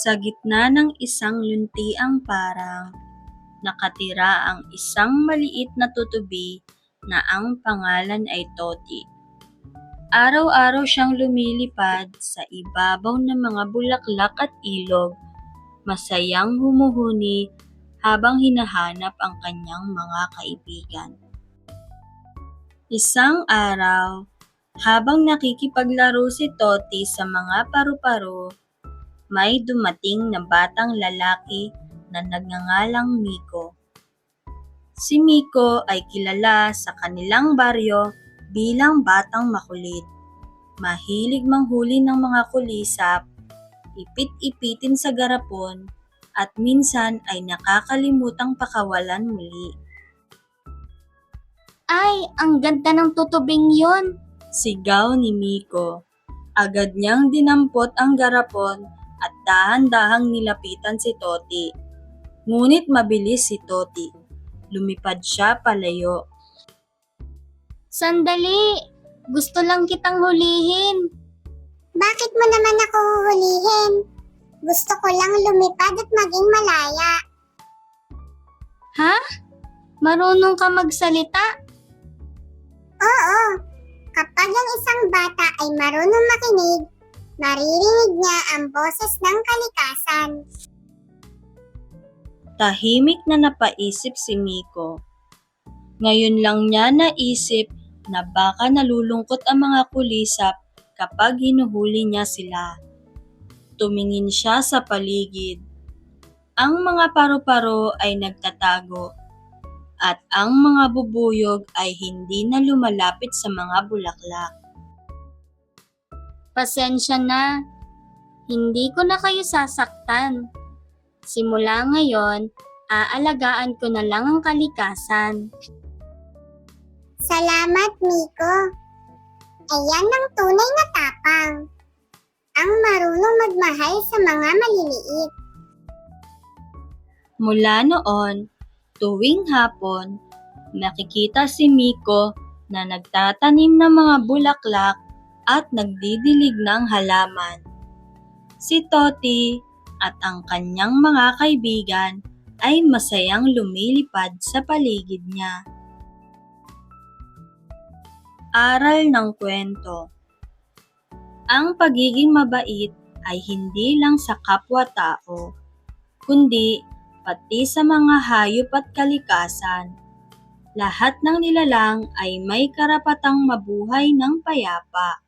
Sa gitna ng isang luntiang parang, nakatira ang isang maliit na tutubi na ang pangalan ay Toti. Araw-araw siyang lumilipad sa ibabaw ng mga bulaklak at ilog, masayang humuhuni habang hinahanap ang kanyang mga kaibigan. Isang araw, habang nakikipaglaro si Toti sa mga paru-paro, may dumating na batang lalaki na nagngangalang Miko. Si Miko ay kilala sa kanilang baryo bilang batang makulit. Mahilig manghuli ng mga kulisap, ipit-ipitin sa garapon, at minsan ay nakakalimutang pakawalan muli. Ay, ang ganda ng tutubing yon. Sigaw ni Miko. Agad niyang dinampot ang garapon dahan-dahang nilapitan si Toti. Ngunit mabilis si Toti. Lumipad siya palayo. Sandali, gusto lang kitang hulihin. Bakit mo naman ako huhulihin? Gusto ko lang lumipad at maging malaya. Ha? Marunong ka magsalita? Oo, kapag ang isang bata ay marunong makinig, maririnig niya ang boses ng kalikasan. Tahimik na napaisip si Miko. Ngayon lang niya naisip na baka nalulungkot ang mga kulisap kapag hinuhuli niya sila. Tumingin siya sa paligid. Ang mga paru-paro ay nagtatago at ang mga bubuyog ay hindi na lumalapit sa mga bulaklak. Pasensya na. Hindi ko na kayo sasaktan. Simula ngayon, aalagaan ko na lang ang kalikasan. Salamat, Miko. Ayan ang tunay na tapang. Ang marunong magmahal sa mga maliliit. Mula noon, tuwing hapon, nakikita si Miko na nagtatanim ng mga bulaklak at nagdidilig ng halaman. Si Toti at ang kanyang mga kaibigan ay masayang lumilipad sa paligid niya. Aral ng kwento Ang pagiging mabait ay hindi lang sa kapwa-tao, kundi pati sa mga hayop at kalikasan. Lahat ng nilalang ay may karapatang mabuhay ng payapa.